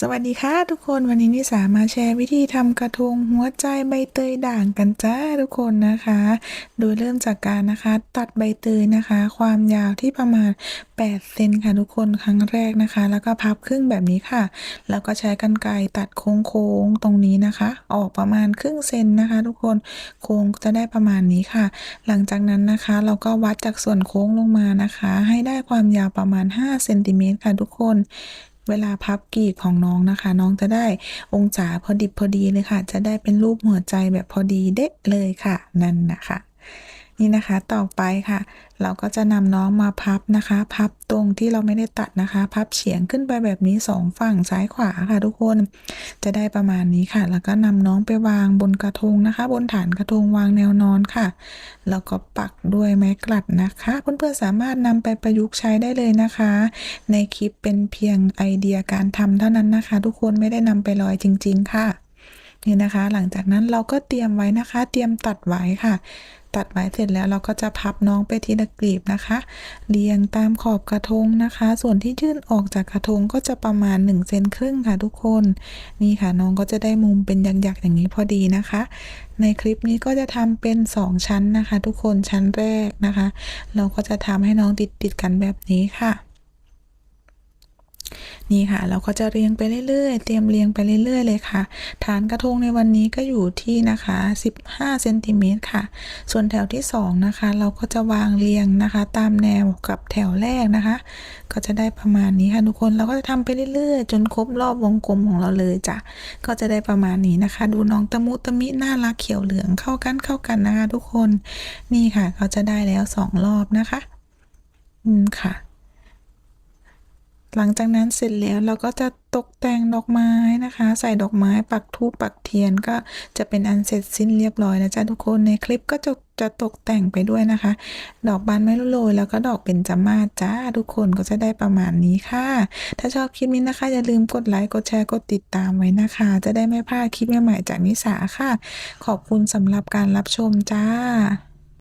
สวัสดีค่ะทุกคนวันนี้นิสามาแชร์วิธีทำกระทงหัวใจใบเตยด่างกันจ้าทุกคนนะคะ โดยเริ่มจากการนะคะ ตัดใบเตยนะคะ ความยาวที่ประมาณ 8 เซนค่ะทุกคนครั้งแรกนะคะ แล้วก็พับครึ่งแบบนี้ค่ะ แล้วก็ใช้กรรไกรตัดโค้งๆตรงนี้นะคะ ออกประมาณครึ่งเซนนะคะ ทุกคนโค้งจะได้ประมาณนี้ค่ะ หลังจากนั้นนะคะ เราก็วัดจากส่วนโค้งลงมานะคะ ให้ได้ความยาวประมาณ5เซนติเมตรค่ะทุกคน เวลาพับกีบของน้องนะคะ น้องจะได้องศาพอดิบพอดีเลยค่ะ จะได้เป็นรูปหัวใจแบบพอดีเด๊ะเลยค่ะ นั่นนะคะ นี่นะคะต่อไปค่ะ เราก็จะนำน้องมาพับนะคะ พับตรงที่เราไม่ได้ตัดนะคะ พับเฉียงขึ้นไปแบบนี้สองฝั่งซ้ายขวาค่ะ ทุกคนจะได้ประมาณนี้ค่ะ แล้วก็นำน้องไปวางบนกระทงนะคะ บนฐานกระทงวางแนวนอนค่ะ แล้วก็ปักด้วยไม้กลัดนะคะ เพื่อนๆสามารถนำไปประยุกต์ใช้ได้เลยนะคะ ในคลิปเป็นเพียงไอเดียการทำเท่านั้นนะคะ ทุกคนไม่ได้นำไปลอยจริง ๆ ค่ะ นี่นะคะ หลังจากนั้นเราก็เตรียมไว้นะคะ เตรียมตัดไว้ค่ะ ตัดไว้เสร็จแล้วเราก็จะพับน้องไปทีละกลีบนะคะ เรียงตามขอบกระทงนะคะ ส่วนที่ยื่นออกจากกระทงก็จะประมาณ1เซนครึ่งค่ะทุกคน นี่ค่ะน้องก็จะได้มุมเป็นยักๆอย่างนี้พอดีนะคะ ในคลิปนี้ก็จะทำเป็น 2 ชั้นนะคะ ทุกคนชั้นแรกนะคะ เราก็จะทำให้น้องติดๆกันแบบนี้ค่ะ นี่ค่ะ เราก็จะเรียงไปเรื่อยๆ เตรียมเรียงไปเรื่อยๆ เลยค่ะ ฐานกระทงในวันนี้ก็อยู่ที่นะคะ 15เซนติเมตรค่ะ ส่วนแถวที่ 2 นะคะ เราก็จะวางเรียงนะคะ ตามแนวกับแถวแรกนะคะ ก็จะได้ประมาณนี้ค่ะทุกคนเราก็จะทำไปเรื่อยๆ จนครบรอบวงกลมของเราเลยจ้ะก็จะได้ประมาณนี้นะคะ ดูน้องตะมุตะมิน่ารักเขียวเหลืองเข้ากันเข้ากันนะคะ ทุกคนนี่ค่ะเขาจะได้แล้วสองรอบนะคะ อืมค่ะ หลังจากนั้นเสร็จแล้วเราก็จะตกแต่งดอกไม้นะคะ ใส่ดอกไม้ปักธูปปักเทียนก็จะเป็นอันเสร็จสิ้นเรียบร้อยนะจ๊ะทุกคนในคลิปก็จะจะตกแต่งไปด้วยนะคะ ดอกบานไม้โรยแล้วก็ดอกเป็นจมาจ้าทุกคนก็จะได้ประมาณนี้ค่ะ ถ้าชอบคลิปนี้นะคะ อย่าลืมกดไลค์กดแชร์กดติดตามไว้นะคะ จะได้ไม่พลาดคลิปใหม่ๆจากนิสาค่ะ ขอบคุณสำหรับการรับชมจ้า